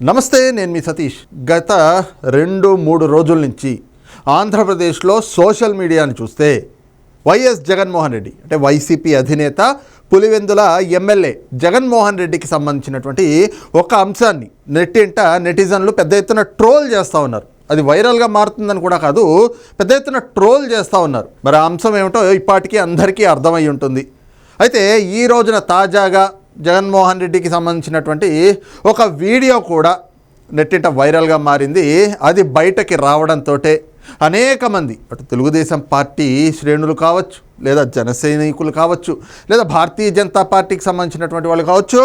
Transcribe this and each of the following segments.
నమస్తే నేను మీ సతీష్. గత రెండు మూడు రోజుల నుంచి ఆంధ్రప్రదేశ్లో సోషల్ మీడియాను చూస్తే వైఎస్ జగన్మోహన్ రెడ్డి అంటే వైసీపీ అధినేత పులివెందుల ఎమ్మెల్యే జగన్మోహన్ రెడ్డికి సంబంధించినటువంటి ఒక అంశాన్ని నెట్టింట నెటిజన్లు పెద్ద ఎత్తున ట్రోల్ చేస్తూ ఉన్నారు. అది వైరల్గా మారుతుందని కూడా కాదు పెద్ద ఎత్తున ట్రోల్ చేస్తూ ఉన్నారు. మరి ఆ అంశం ఏమిటో ఇప్పటికీ అందరికీ అర్థమై ఉంటుంది. అయితే ఈ రోజున తాజాగా జగన్మోహన్ రెడ్డికి సంబంధించినటువంటి ఒక వీడియో కూడా నెట్టింట వైరల్గా మారింది. అది బయటకి రావడంతో అనేక మంది అటు తెలుగుదేశం పార్టీ శ్రేణులు కావచ్చు లేదా జనసైనికులు కావచ్చు లేదా భారతీయ జనతా పార్టీకి సంబంధించినటువంటి వాళ్ళు కావచ్చు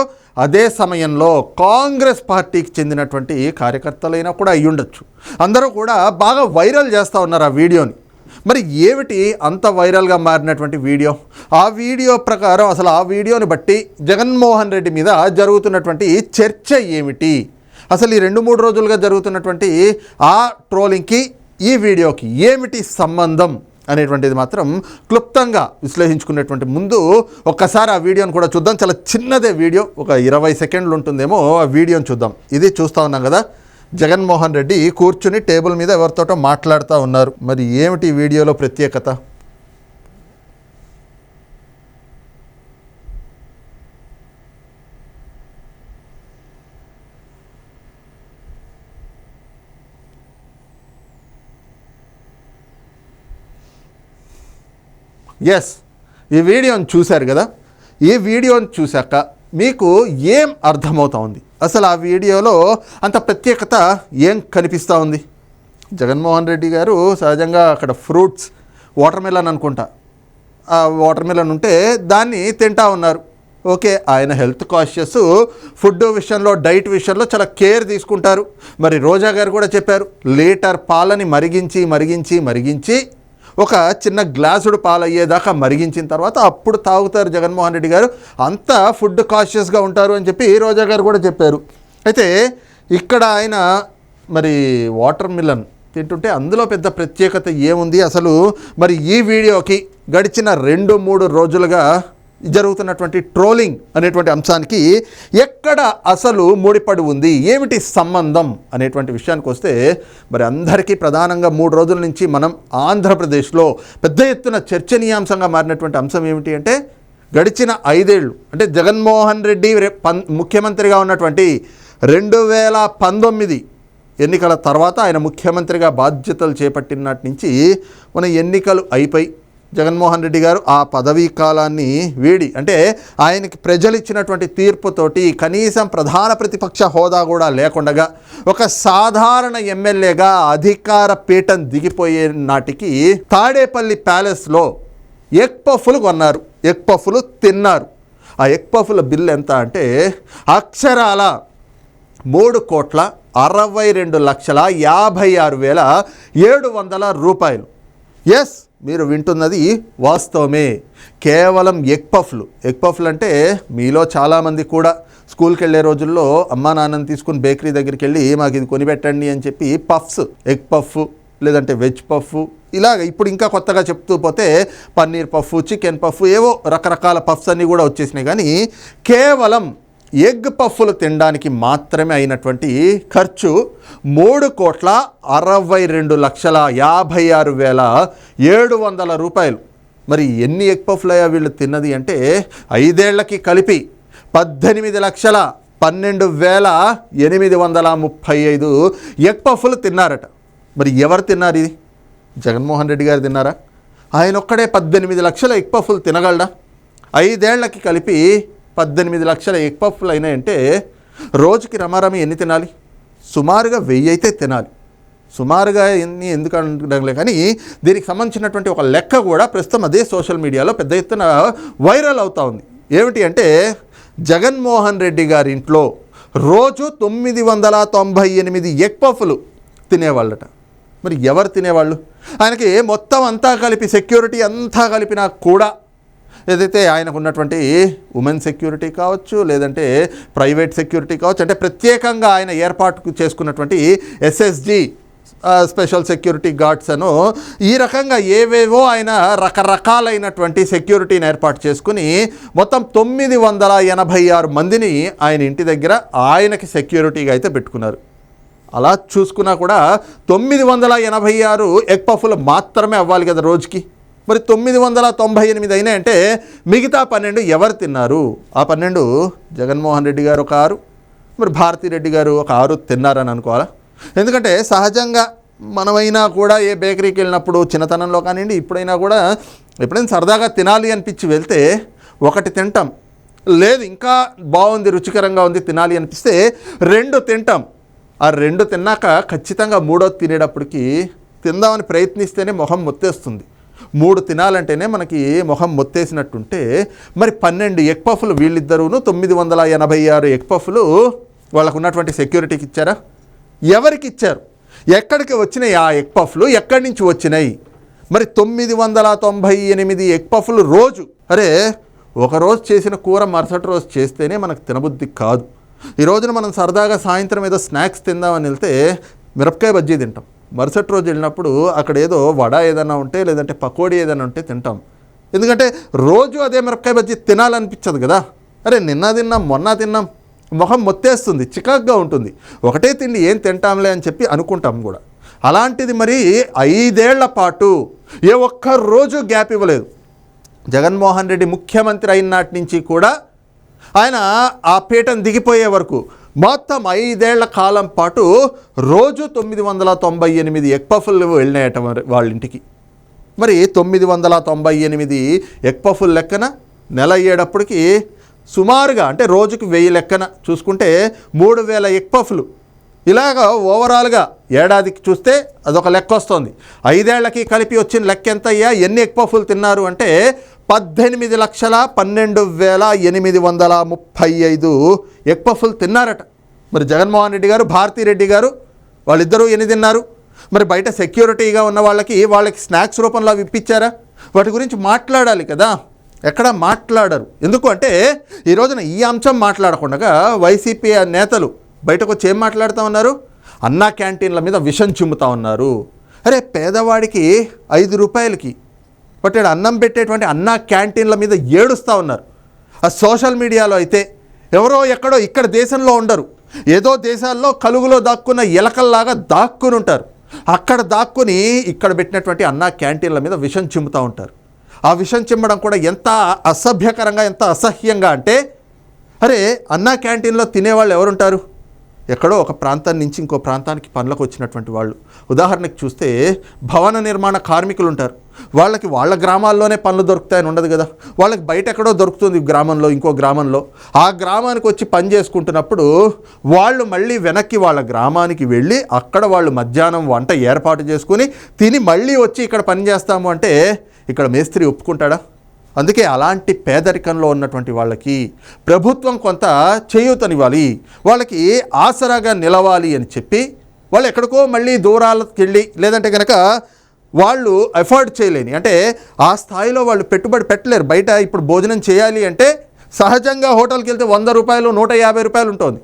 అదే సమయంలో కాంగ్రెస్ పార్టీకి చెందినటువంటి కార్యకర్తలైనా కూడా అయ్యుండొచ్చు. అందరూ కూడా బాగా వైరల్ చేస్తూ ఉన్నారు ఆ వీడియోని. మరి ఏమిటి అంత వైరల్గా మారినటువంటి వీడియో? ఆ వీడియో ప్రకారం అసలు ఆ వీడియోని బట్టి జగన్మోహన్ రెడ్డి మీద జరుగుతున్నటువంటి చర్చ ఏమిటి? అసలు ఈ రెండు మూడు రోజులుగా జరుగుతున్నటువంటి ఆ ట్రోలింగ్కి ఈ వీడియోకి ఏమిటి సంబంధం అనేటువంటిది మాత్రం క్లుప్తంగా విశ్లేషించుకునేటువంటి ముందు ఒక్కసారి ఆ వీడియోని కూడా చూద్దాం. చాలా చిన్నదే వీడియో. ఒక ఇరవై సెకండ్లు ఉంటుందేమో ఆ వీడియోని చూద్దాం. ఇది చూస్తూ ఉన్నాం కదా. జగన్మోహన్ రెడ్డి కూర్చుని టేబుల్ మీద ఎవరితోటో మాట్లాడుతూ ఉన్నారు. మరి ఏమిటి వీడియోలో ప్రత్యేకత? ఎస్ ఈ వీడియోని చూశారు కదా? ఈ వీడియోని చూశాక మీకు ఏం అర్థమవుతా ఉంది? అసలు ఆ వీడియోలో అంత ప్రత్యేకత ఏం కనిపిస్తూ ఉంది? జగన్మోహన్ రెడ్డి గారు సహజంగా అక్కడ ఫ్రూట్స్ వాటర్ మెలన్ అనుకుంటా. ఆ వాటర్ మెలన్ ఉంటే దాన్ని తింటా ఉన్నారు. ఓకే ఆయన హెల్త్ కాన్షియస్ ఫుడ్ విషయంలో డైట్ విషయంలో చాలా కేర్ తీసుకుంటారు. మరి రోజా గారు కూడా చెప్పారు లీటర్ పాలని మరిగించి మరిగించి మరిగించి ఒక చిన్న గ్లాసుడు పాలయ్యేదాకా మరిగించిన తర్వాత అప్పుడు తాగుతారు జగన్మోహన్ రెడ్డి గారు. అంతా ఫుడ్ కాషియస్గా ఉంటారు అని చెప్పి రోజా గారు కూడా చెప్పారు. అయితే ఇక్కడ ఆయన మరి వాటర్ మిలన్ తింటుంటే అందులో పెద్ద ప్రత్యేకత ఏముంది? అసలు మరి ఈ వీడియోకి గడిచిన రెండు మూడు రోజులుగా జరుగుతున్నటువంటి ట్రోలింగ్ అనేటువంటి అంశానికి ఎక్కడ అసలు ముడిపడి ఉంది? ఏమిటి సంబంధం? అనేటువంటి విషయానికి వస్తే మరి అందరికీ ప్రధానంగా మూడు రోజుల నుంచి మనం ఆంధ్రప్రదేశ్లో పెద్ద ఎత్తున చర్చనీయాంశంగా మారినటువంటి అంశం ఏమిటి అంటే గడిచిన ఐదేళ్ళు అంటే జగన్మోహన్ రెడ్డి ముఖ్యమంత్రిగా ఉన్నటువంటి రెండు వేల పంతొమ్మిది ఎన్నికల తర్వాత ఆయన ముఖ్యమంత్రిగా బాధ్యతలు చేపట్టినటి నుంచి మన ఎన్నికలు అయిపోయి జగన్మోహన్ రెడ్డి గారు ఆ పదవీ కాలాన్ని వీడి అంటే ఆయనకి ప్రజలు ఇచ్చినటువంటి తీర్పుతోటి కనీసం ప్రధాన ప్రతిపక్ష హోదా కూడా లేకుండగా ఒక సాధారణ ఎమ్మెల్యేగా అధికార పీఠం దిగిపోయే నాటికి తాడేపల్లి ప్యాలెస్లో ఎగ్ పఫ్లు కొన్నారు ఎగ్ పఫ్లు తిన్నారు. ఆ ఎగ్ పఫ్ల బిల్ ఎంత అంటే అక్షరాల మూడు కోట్ల అరవై రెండు లక్షల యాభై ఆరు వేల ఏడు వందల రూపాయలు. ఎస్ మీరు వింటున్నది వాస్తవమే. కేవలం ఎగ్ పఫ్లు. ఎగ్ పఫ్లు అంటే మీలో చాలామంది కూడా స్కూల్కి వెళ్ళే రోజుల్లో అమ్మా నాన్నని తీసుకుని బేకరీ దగ్గరికి వెళ్ళి మాకు ఇది కొనిపెట్టండి అని చెప్పి పఫ్స్ ఎగ్ పఫ్ లేదంటే వెజ్ పఫ్ ఇలాగ ఇప్పుడు ఇంకా కొత్తగా చెప్తూ పోతే పన్నీర్ పఫ్ చికెన్ పఫ్ ఏవో రకరకాల పఫ్స్ అన్నీ కూడా వచ్చేసినాయి. కానీ కేవలం ఎగ్ పఫ్లు తినడానికి మాత్రమే అయినటువంటి ఖర్చు మూడు కోట్ల అరవై రెండు లక్షల యాభై ఆరు వేల ఏడు వందల రూపాయలు. మరి ఎన్ని ఎగ్ పఫ్లు అయ్యా వీళ్ళు తిన్నది అంటే ఐదేళ్ళకి కలిపి పద్దెనిమిది లక్షల పన్నెండు వేల ఎనిమిది వందల ముప్పై ఐదు ఎగ్ పఫ్లు తిన్నారట. మరి ఎవరు తిన్నారు ఇది? జగన్మోహన్ రెడ్డి గారు తిన్నారా? ఆయన ఒక్కడే పద్దెనిమిది లక్షల ఎగ్ పఫ్లు తినగలడా? ఐదేళ్ళకి కలిపి పద్దెనిమిది లక్షల ఎగ్ పఫ్లు అయినాయంటే రోజుకి రమారమి ఎన్ని తినాలి? సుమారుగా వెయ్యి అయితే తినాలి. సుమారుగా ఎన్ని ఎందుకు అనడంలే కానీ దీనికి సంబంధించినటువంటి ఒక లెక్క కూడా ప్రస్తుతం అదే సోషల్ మీడియాలో పెద్ద ఎత్తున వైరల్ అవుతూ ఉంది. ఏమిటి అంటే జగన్మోహన్ రెడ్డి గారి ఇంట్లో రోజు తొమ్మిది వందల తొంభై ఎనిమిది ఎగ్ పఫ్లు తినేవాళ్ళట. మరి ఎవరు తినేవాళ్ళు? ఆయనకి మొత్తం అంతా కలిపి సెక్యూరిటీ అంతా కలిపినా కూడా ఏదైతే ఆయనకు ఉన్నటువంటి ఉమెన్ సెక్యూరిటీ కావచ్చు లేదంటే ప్రైవేట్ సెక్యూరిటీ కావచ్చు అంటే ప్రత్యేకంగా ఆయన ఏర్పాటు చేసుకున్నటువంటి ఎస్ఎస్జి స్పెషల్ సెక్యూరిటీ గార్డ్స్ అను ఈ రకంగా ఏవేవో ఆయన రకరకాలైనటువంటి సెక్యూరిటీని ఏర్పాటు చేసుకుని మొత్తం తొమ్మిది వందల ఎనభై ఆరు మందిని ఆయన ఇంటి దగ్గర ఆయనకి సెక్యూరిటీగా అయితే పెట్టుకున్నారు. అలా చూసుకున్నా కూడా తొమ్మిది వందల ఎనభై ఆరు ఎగ్ పఫ్లు మాత్రమే అవ్వాలి కదా రోజుకి. మరి తొమ్మిది వందల తొంభై ఎనిమిది అయినాయంటే మిగతా పన్నెండు ఎవరు తిన్నారు? ఆ పన్నెండు జగన్మోహన్ రెడ్డి గారు ఒక ఆరు మరి భారతిరెడ్డి గారు ఒక ఆరు తిన్నారని అనుకోవాలా? ఎందుకంటే సహజంగా మనమైనా కూడా ఏ బేకరీకి వెళ్ళినప్పుడు చిన్నతనంలో కానివ్వండి ఇప్పుడైనా కూడా ఎప్పుడైనా సరదాగా తినాలి అనిపించి వెళ్తే ఒకటి తింటాం. లేదు ఇంకా బాగుంది రుచికరంగా ఉంది తినాలి అనిపిస్తే రెండు తింటాం. ఆ రెండు తిన్నాక ఖచ్చితంగా మూడో తినేటప్పటికి తిందామని ప్రయత్నిస్తేనే మొహం మొత్తేస్తుంది. మూడు తినాలంటేనే మనకి మొహం మొత్తేసినట్టుంటే మరి పన్నెండు ఎగ్ పఫ్లు వీళ్ళిద్దరూను తొమ్మిది వందల ఎనభై ఆరు ఎగ్ పఫ్లు వాళ్ళకు ఉన్నటువంటి సెక్యూరిటీకి ఇచ్చారా? ఎవరికి ఇచ్చారు ఎక్కడికి వచ్చినాయి ఆ ఎగ్ పఫ్లు? ఎక్కడి నుంచి వచ్చినాయి? మరి తొమ్మిది వందల తొంభై ఎనిమిది ఎగ్ పఫ్లు రోజు. అరే ఒకరోజు చేసిన కూర మరుసటి రోజు చేస్తేనే మనకు తినబుద్ధి కాదు. ఈ రోజున మనం సరదాగా సాయంత్రం ఏదో స్నాక్స్ తిందామని వెళ్తే మిరపకాయ బజ్జీ తింటాం. మరుసటి రోజు వెళ్ళినప్పుడు అక్కడ ఏదో వడ ఏదైనా ఉంటే లేదంటే పకోడీ ఏదైనా ఉంటే తింటాం. ఎందుకంటే రోజు అదే మిరపకాయ బజ్జీ తినాలనిపించదు కదా. అరే నిన్న తిన్నాం మొన్న తిన్నాం. మొహం మొత్తేస్తుంది చికాగ్గా ఉంటుంది. ఒకటే తిండి ఏం తింటాంలే అని చెప్పి అనుకుంటాం కూడా. అలాంటిది మరి ఐదేళ్ళ పాటు ఏ ఒక్క రోజు గ్యాప్ ఇవ్వలేదు. జగన్మోహన్ రెడ్డి ముఖ్యమంత్రి అయిన నాటి నుంచి కూడా ఆయన ఆ పీఠం దిగిపోయే వరకు మొత్తం ఐదేళ్ళ కాలం పాటు రోజు తొమ్మిది వందల తొంభై ఎనిమిది ఎక్పఫుల్ వెళ్ళినాయట మరి వాళ్ళ ఇంటికి మరి తొమ్మిది వందల తొంభై ఎనిమిది ఎక్పఫుల్ లెక్కన నెల అయ్యేటప్పటికి సుమారుగా అంటే రోజుకి వెయ్యి లెక్కన చూసుకుంటే మూడు వేల ఎక్పఫ్లు. ఇలాగ ఓవరాల్గా ఏడాదికి చూస్తే అదొక లెక్క వస్తుంది. ఐదేళ్ళకి కలిపి వచ్చిన లెక్క ఎంత అయ్యా ఎన్ని ఎక్పఫుల్ తిన్నారు అంటే పద్దెనిమిది లక్షల పన్నెండు వేల ఎనిమిది వందల ముప్పై ఐదు ఎక్పఫుల్ తిన్నారట. మరి జగన్మోహన్ రెడ్డి గారు భారతిరెడ్డి గారు వాళ్ళిద్దరూ ఎన్ని తిన్నారు? మరి బయట సెక్యూరిటీగా ఉన్న వాళ్ళకి వాళ్ళకి స్నాక్స్ రూపంలో విప్పించారా ఇప్పించారా? వాటి గురించి మాట్లాడాలి కదా. ఎక్కడ మాట్లాడరు? ఎందుకు అంటే ఈ రోజున ఈ అంశం మాట్లాడకుండా వైసీపీ నేతలు బయటకు వచ్చి ఏం మాట్లాడుతూ ఉన్నారు? అన్నా క్యాంటీన్ల మీద విషం చిమ్ముతా ఉన్నారు. అరే పేదవాడికి ఐదు రూపాయలకి బట్ అన్నం పెట్టేటువంటి అన్నా క్యాంటీన్ల మీద ఏడుస్తూ ఉన్నారు. ఆ సోషల్ మీడియాలో అయితే ఎవరో ఎక్కడో ఇక్కడ దేశంలో ఉండరు. ఏదో దేశాల్లో కలుగులో దాక్కున్న ఎలకల్లాగా దాక్కుని ఉంటారు. అక్కడ దాక్కుని ఇక్కడ పెట్టినటువంటి అన్నా క్యాంటీన్ల మీద విషం చిమ్ముతూ ఉంటారు. ఆ విషం చిమ్మడం కూడా ఎంత అసభ్యకరంగా ఎంత అసహ్యంగా అంటే అరే అన్నా క్యాంటీన్లో తినేవాళ్ళు ఎవరుంటారు? ఎక్కడో ఒక ప్రాంతం నుంచి ఇంకో ప్రాంతానికి పనులకు వచ్చినటువంటి వాళ్ళు. ఉదాహరణకు చూస్తే భవన నిర్మాణ కార్మికులు ఉంటారు వాళ్ళకి వాళ్ళ గ్రామాల్లోనే పనులు దొరుకుతాయని ఉండదు కదా. వాళ్ళకి బయట ఎక్కడో దొరుకుతుంది గ్రామంలో ఇంకో గ్రామంలో. ఆ గ్రామానికి వచ్చి పని చేసుకుంటున్నప్పుడు వాళ్ళు మళ్ళీ వెనక్కి వాళ్ళ గ్రామానికి వెళ్ళి అక్కడ వాళ్ళు మధ్యాహ్నం వంట ఏర్పాటు చేసుకుని తిని మళ్ళీ వచ్చి ఇక్కడ పని చేస్తాము అంటే ఇక్కడ మేస్త్రి ఒప్పుకుంటాడా? అందుకే అలాంటి పేదరికంలో ఉన్నటువంటి వాళ్ళకి ప్రభుత్వం కొంత చేయూతనివ్వాలి. వాళ్ళకి ఆసరాగా నిలవాలి అని చెప్పి వాళ్ళు ఎక్కడికో మళ్ళీ దూరాలకు వెళ్ళి లేదంటే కనుక వాళ్ళు ఎఫర్డ్ చేయలేని. అంటే ఆ స్థాయిలో వాళ్ళు పెట్టుబడి పెట్టలేరు. బయట ఇప్పుడు భోజనం చేయాలి అంటే సహజంగా హోటల్కి వెళ్తే వంద రూపాయలు నూట యాభై రూపాయలు ఉంటుంది.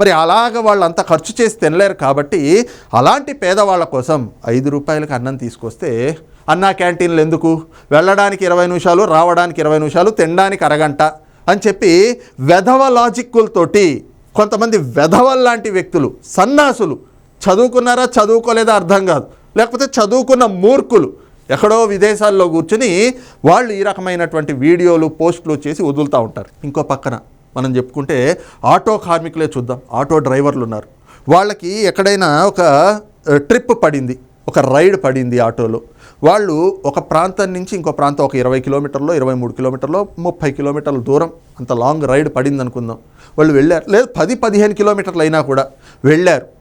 మరి అలాగ వాళ్ళు అంత ఖర్చు చేసి తినలేరు కాబట్టి అలాంటి పేదవాళ్ళ కోసం ఐదు రూపాయలకి అన్నం తీసుకొస్తే అన్నా క్యాంటీన్లు ఎందుకు? వెళ్ళడానికి ఇరవై నిమిషాలు రావడానికి ఇరవై నిమిషాలు తినడానికి అరగంట అని చెప్పి వెధవ లాజిక్కులతోటి కొంతమంది వెధవల్లాంటి వ్యక్తులు సన్నాసులు చదువుకున్నారా చదువుకోలేదా అర్థం కాదు. లేకపోతే చదువుకున్న మూర్ఖులు ఎక్కడో విదేశాల్లో కూర్చుని వాళ్ళు ఈ రకమైనటువంటి వీడియోలు పోస్టులు చేసి వదులుతూ ఉంటారు. ఇంకో పక్కన మనం చెప్పుకుంటే ఆటో కార్మికులే చూద్దాం. ఆటో డ్రైవర్లు ఉన్నారు. వాళ్ళకి ఎక్కడైనా ఒక ట్రిప్ పడింది. ఒక రైడ్ పడింది ఆటోలో. వాళ్ళు ఒక ప్రాంతం నుంచి ఇంకో ప్రాంతం ఒక ఇరవై కిలోమీటర్లో ఇరవై మూడు కిలోమీటర్లో ముప్పై కిలోమీటర్ల దూరం అంత లాంగ్ రైడ్ పడింది అనుకుందాం వాళ్ళు వెళ్ళారు. లేదు పది పదిహేను కిలోమీటర్లు అయినా కూడా వెళ్ళారు.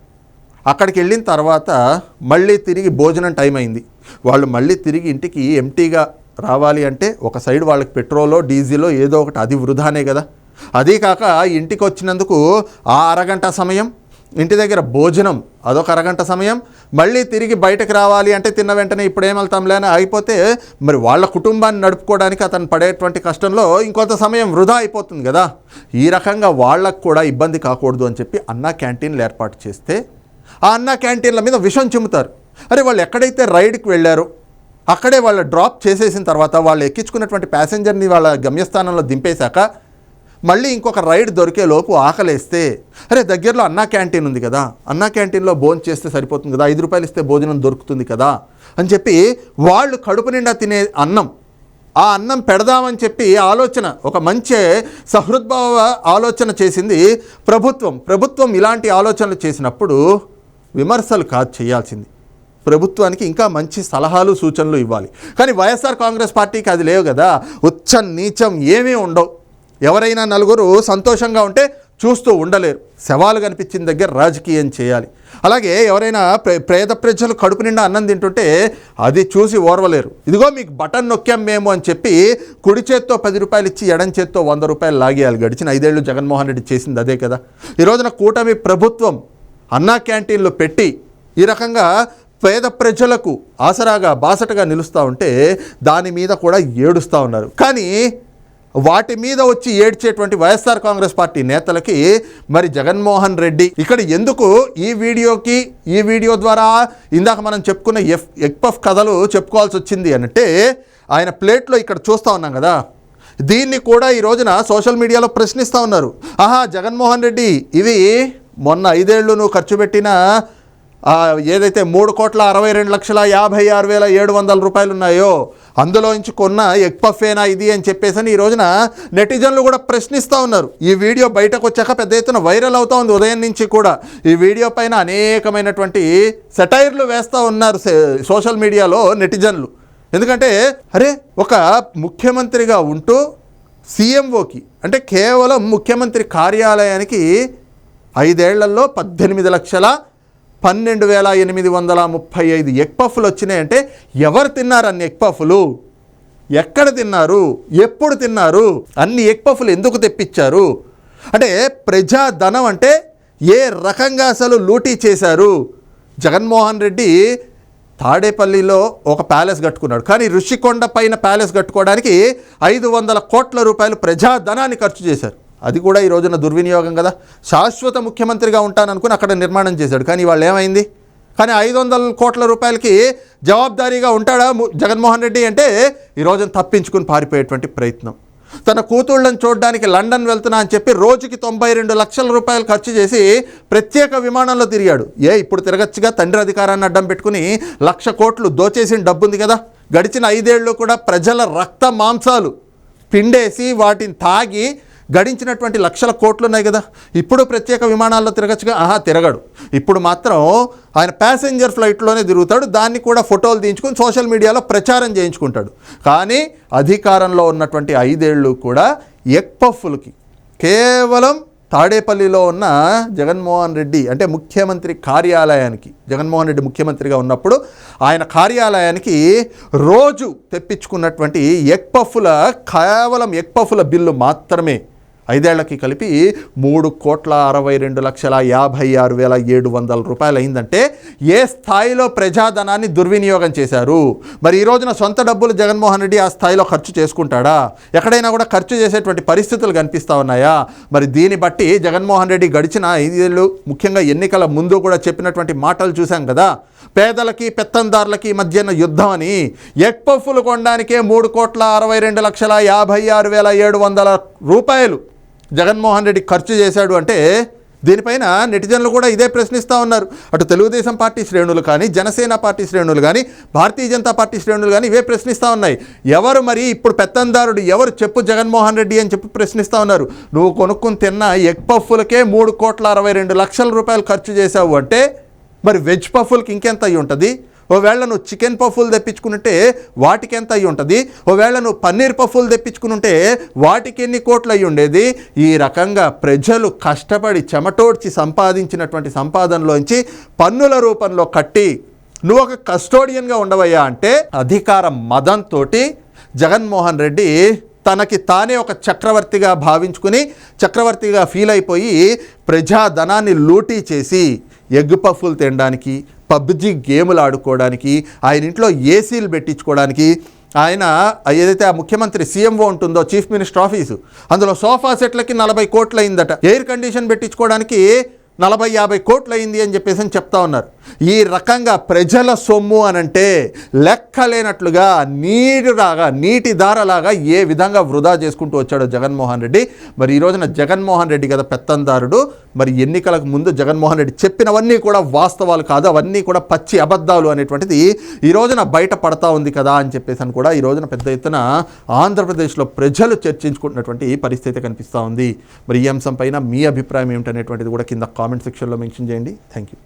అక్కడికి వెళ్ళిన తర్వాత మళ్ళీ తిరిగి భోజనం టైం అయింది. వాళ్ళు మళ్ళీ తిరిగి ఇంటికి ఎంటీగా రావాలి అంటే ఒక సైడ్ వాళ్ళకి పెట్రోలో డీజిలో ఏదో ఒకటి అది వృధానే కదా. అదీ కాక ఇంటికి వచ్చినందుకు ఆ అరగంట సమయం ఇంటి దగ్గర భోజనం అదొక అరగంట సమయం మళ్ళీ తిరిగి బయటకు రావాలి అంటే తిన్న వెంటనే ఇప్పుడు ఏం వెళ్తాంలే అని అయిపోతే మరి వాళ్ళ కుటుంబాన్ని నడుపుకోవడానికి అతను పడేటువంటి కష్టంలో ఇంకొంత సమయం వృధా అయిపోతుంది కదా. ఈ రకంగా వాళ్ళకు కూడా ఇబ్బంది కాకూడదు అని చెప్పి అన్నా క్యాంటీన్లు ఏర్పాటు చేస్తే ఆ అన్నా క్యాంటీన్ల మీద విషం చిమ్ముతారు. అరే వాళ్ళు ఎక్కడైతే రైడ్కి వెళ్ళారో అక్కడే వాళ్ళు డ్రాప్ చేసేసిన తర్వాత వాళ్ళు ఎక్కించుకున్నటువంటి ప్యాసింజర్ని వాళ్ళ గమ్యస్థానంలో దింపేశాక మళ్ళీ ఇంకొక రైడ్ దొరికే లోపు ఆకలేస్తే అరే దగ్గరలో అన్నా క్యాంటీన్ ఉంది కదా అన్నా క్యాంటీన్లో భోజనం చేస్తే సరిపోతుంది కదా ఐదు రూపాయలు ఇస్తే భోజనం దొరుకుతుంది కదా అని చెప్పి వాళ్ళు కడుపు నిండా తినే అన్నం ఆ అన్నం పెడదామని చెప్పి ఆలోచన ఒక మంచి సహృద్భావ ఆలోచన చేసింది ప్రభుత్వం. ప్రభుత్వం ఇలాంటి ఆలోచనలు చేసినప్పుడు విమర్శలు కాదు చేయాల్సింది. ప్రభుత్వానికి ఇంకా మంచి సలహాలు సూచనలు ఇవ్వాలి. కానీ వైఎస్ఆర్ కాంగ్రెస్ పార్టీకి అది లేవు కదా. ఉచ్చం నీచం ఏమీ ఉండవు. ఎవరైనా నలుగురు సంతోషంగా ఉంటే చూస్తూ ఉండలేరు. శవాలు కనిపించిన దగ్గర రాజకీయం చేయాలి. అలాగే ఎవరైనా ప్రే పేద ప్రజలు కడుపు నిండా అన్నం తింటుంటే అది చూసి ఓర్వలేరు. ఇదిగో మీకు బటన్ నొక్కాం మేము అని చెప్పి కుడి చేత్తో పది రూపాయలు ఇచ్చి ఎడం చేత్తో వంద రూపాయలు లాగేయాలి గడిచిన ఐదేళ్ళు జగన్మోహన్ రెడ్డి చేసింది అదే కదా. ఈ రోజున కూటమి ప్రభుత్వం అన్నా క్యాంటీన్లు పెట్టి ఈ రకంగా పేద ప్రజలకు ఆసరాగా బాసటగా నిలుస్తూ ఉంటే దాని మీద కూడా ఏడుస్తూ ఉన్నారు. కానీ వాటి మీద వచ్చి ఏడ్చేటువంటి వైఎస్ఆర్ కాంగ్రెస్ పార్టీ నేతలకి మరి జగన్మోహన్ రెడ్డి ఇక్కడ ఎందుకు ఈ వీడియోకి ఈ వీడియో ద్వారా ఇందాక మనం చెప్పుకున్న ఎఫ్ ఎక్పఫ్ కథలు చెప్పుకోవాల్సి వచ్చింది అంటే ఆయన ప్లేట్లో ఇక్కడ చూస్తూ ఉన్నాం కదా. దీన్ని కూడా ఈ రోజున సోషల్ మీడియాలో ప్రశ్నిస్తూ ఉన్నారు. ఆహా జగన్మోహన్ రెడ్డి ఇవి మొన్న ఐదేళ్ళు నువ్వు ఖర్చు పెట్టిన ఏదైతే మూడు కోట్ల అరవై రెండు లక్షల యాభై ఆరు వేల ఏడు వందల రూపాయలు ఉన్నాయో అందులో నుంచి కొన్న ఎక్పఫేనా ఇది అని చెప్పేసి ఈ రోజున నెటిజన్లు కూడా ప్రశ్నిస్తూ ఉన్నారు. ఈ వీడియో బయటకు వచ్చాక పెద్ద ఎత్తున వైరల్ అవుతూ ఉంది ఉదయం నుంచి కూడా. ఈ వీడియో పైన అనేకమైనటువంటి సెటైర్లు వేస్తూ ఉన్నారు సోషల్ మీడియాలో నెటిజన్లు. ఎందుకంటే అరే ఒక ముఖ్యమంత్రిగా ఉంటూ సీఎంఓకి అంటే కేవలం ముఖ్యమంత్రి కార్యాలయానికి ఐదేళ్ళలో పద్దెనిమిది లక్షల పన్నెండు వేల ఎనిమిది వందల ముప్పై ఐదు ఎగ్ పఫ్లు వచ్చినాయంటే ఎవరు తిన్నారు అన్ని ఎగ్ పఫ్లు? ఎక్కడ తిన్నారు? ఎప్పుడు తిన్నారు? అన్ని ఎగ్ పఫ్లు ఎందుకు తెప్పించారు? అంటే ప్రజాధనం అంటే ఏ రకంగా అసలు లూటీ చేశారు? జగన్మోహన్ రెడ్డి తాడేపల్లిలో ఒక ప్యాలెస్ కట్టుకున్నాడు. కానీ ఋషికొండ పైన ప్యాలెస్ కట్టుకోవడానికి ఐదు వందల కోట్ల రూపాయలు ప్రజాధనాన్ని ఖర్చు చేశారు. అది కూడా ఈ రోజున దుర్వినియోగం కదా. శాశ్వత ముఖ్యమంత్రిగా ఉంటాననుకుని అక్కడ నిర్మాణం చేశాడు. కానీ వాళ్ళు ఏమైంది? కానీ ఐదు వందల కోట్ల రూపాయలకి జవాబారీగా ఉంటాడా జగన్మోహన్ రెడ్డి అంటే ఈ రోజున తప్పించుకుని పారిపోయేటువంటి ప్రయత్నం. తన కూతుళ్ళని చూడడానికి లండన్ వెళ్తున్నా అని చెప్పి రోజుకి తొంభై రెండు లక్షల రూపాయలు ఖర్చు చేసి ప్రత్యేక విమానంలో తిరిగాడు. ఏ ఇప్పుడు తిరగచ్చుగా? తండ్రి అధికారాన్ని అడ్డం పెట్టుకుని లక్ష కోట్లు దోచేసిన డబ్బుంది కదా. గడిచిన ఐదేళ్ళు కూడా ప్రజల రక్త మాంసాలు పిండేసి వాటిని తాగి గడించినటువంటి లక్షల కోట్లు ఉన్నాయి కదా. ఇప్పుడు ప్రత్యేక విమానాల్లో తిరగచ్చుగా ఆహా తిరగడు. ఇప్పుడు మాత్రం ఆయన ప్యాసింజర్ ఫ్లైట్లోనే తిరుగుతాడు. దాన్ని కూడా ఫోటోలు తీయించుకొని సోషల్ మీడియాలో ప్రచారం చేయించుకుంటాడు. కానీ అధికారంలో ఉన్నటువంటి ఐదేళ్ళు కూడా ఎక్పఫ్ఫులకి కేవలం తాడేపల్లిలో ఉన్న జగన్మోహన్ రెడ్డి అంటే ముఖ్యమంత్రి కార్యాలయానికి జగన్మోహన్ రెడ్డి ముఖ్యమంత్రిగా ఉన్నప్పుడు ఆయన కార్యాలయానికి రోజు తెప్పించుకున్నటువంటి ఎగ్ కేవలం ఎగ్ పఫ్ల బిల్లు మాత్రమే ఐదేళ్ళకి కలిపి మూడు కోట్ల అరవై రెండు లక్షల యాభై ఆరు వేల ఏడు వందల రూపాయలు అయిందంటే ఏ స్థాయిలో ప్రజాధనాన్ని దుర్వినియోగం చేశారు? మరి ఈ రోజున సొంత డబ్బులు జగన్మోహన్ రెడ్డి ఆ స్థాయిలో ఖర్చు చేసుకుంటాడా? ఎక్కడైనా కూడా ఖర్చు చేసేటువంటి పరిస్థితులు కనిపిస్తూ ఉన్నాయా? మరి దీన్ని బట్టి జగన్మోహన్ రెడ్డి గడిచిన ఐదేళ్ళు ముఖ్యంగా ఎన్నికల ముందు కూడా చెప్పినటువంటి మాటలు చూశాం కదా? పేదలకి పెత్తందారులకి మధ్యన యుద్ధం అని. ఎక్పఫులు కొనడానికే మూడు కోట్ల అరవై రెండు లక్షల యాభై ఆరు వేల ఏడు వందల రూపాయలు. జగన్మోహన్ రెడ్డి ఖర్చు చేశాడు అంటే దీనిపైన నెటిజన్లు కూడా ఇదే ప్రశ్నిస్తూ ఉన్నారు. అటు తెలుగుదేశం పార్టీ శ్రేణులు కానీ జనసేన పార్టీ శ్రేణులు కానీ భారతీయ జనతా పార్టీ శ్రేణులు కానీ ఇవే ప్రశ్నిస్తూ ఉన్నాయి. ఎవరు మరి ఇప్పుడు పెత్తందారుడు ఎవరు చెప్పు జగన్మోహన్ రెడ్డి అని చెప్పి ప్రశ్నిస్తూ ఉన్నారు. నువ్వు కొనుక్కుని తిన్న ఎగ్ పఫ్ఫులకే మూడు కోట్ల అరవై రెండు లక్షల రూపాయలు ఖర్చు చేశావు అంటే మరి వెజ్ పఫ్ఫులకి ఇంకెంత అయ్యి ఉంటుంది? ఒకవేళ నువ్వు చికెన్ పఫ్ఫులు తెప్పించుకుంటే వాటికి ఎంత అయ్యి ఉంటుంది? ఒకవేళ నువ్వు పన్నీర్ పఫ్ఫులు తెప్పించుకుంటే వాటికి ఎన్ని కోట్లు అయ్యి ఉండేది? ఈ రకంగా ప్రజలు కష్టపడి చెమటోడ్చి సంపాదించినటువంటి సంపాదనలోంచి పన్నుల రూపంలో కట్టి నువ్వు ఒక కస్టోడియన్గా ఉండవయ్యా అంటే అధికార మదంతో జగన్మోహన్ రెడ్డి తనకి తానే ఒక చక్రవర్తిగా భావించుకుని చక్రవర్తిగా ఫీల్ అయిపోయి ప్రజాధనాన్ని లూటీ చేసి ఎగ్ పఫ్ఫులు తినడానికి పబ్జి గేములు ఆడుకోవడానికి ఆయన ఇంట్లో ఏసీలు పెట్టించుకోవడానికి ఆయన ఏదైతే ఆ ముఖ్యమంత్రి సీఎంఓ ఉంటుందో చీఫ్ మినిస్టర్ ఆఫీసు అందులో సోఫా సెట్లకి నలభై కోట్లు అయిందట ఎయిర్ కండిషన్ పెట్టించుకోవడానికి నలభై యాభై కోట్లు అయింది అని చెప్పేసి అని చెప్తా ఉన్నారు. ఈ రకంగా ప్రజల సొమ్ము అనంటే లెక్కలేనట్లుగా నీరులాగా నీటి దారలాగా ఏ విధంగా వృధా చేసుకుంటూ వచ్చాడో జగన్మోహన్ రెడ్డి. మరి ఈ రోజున జగన్మోహన్ రెడ్డి కదా పెత్తందారుడు. మరి ఎన్నికలకు ముందు జగన్మోహన్ రెడ్డి చెప్పినవన్నీ కూడా వాస్తవాలు కాదు అవన్నీ కూడా పచ్చి అబద్ధాలు అనేటువంటిది ఈ రోజున బయట పడతా ఉంది కదా అని చెప్పేసి అని కూడా ఈ రోజున పెద్ద ఎత్తున ఆంధ్రప్రదేశ్లో ప్రజలు చర్చించుకుంటున్నటువంటి పరిస్థితి కనిపిస్తూ ఉంది. మరి ఈ అంశం పైన మీ అభిప్రాయం ఏమిటనేటువంటిది కూడా కింద కామెంట్ సెక్షన్లో మెన్షన్ చేయండి. Thank you.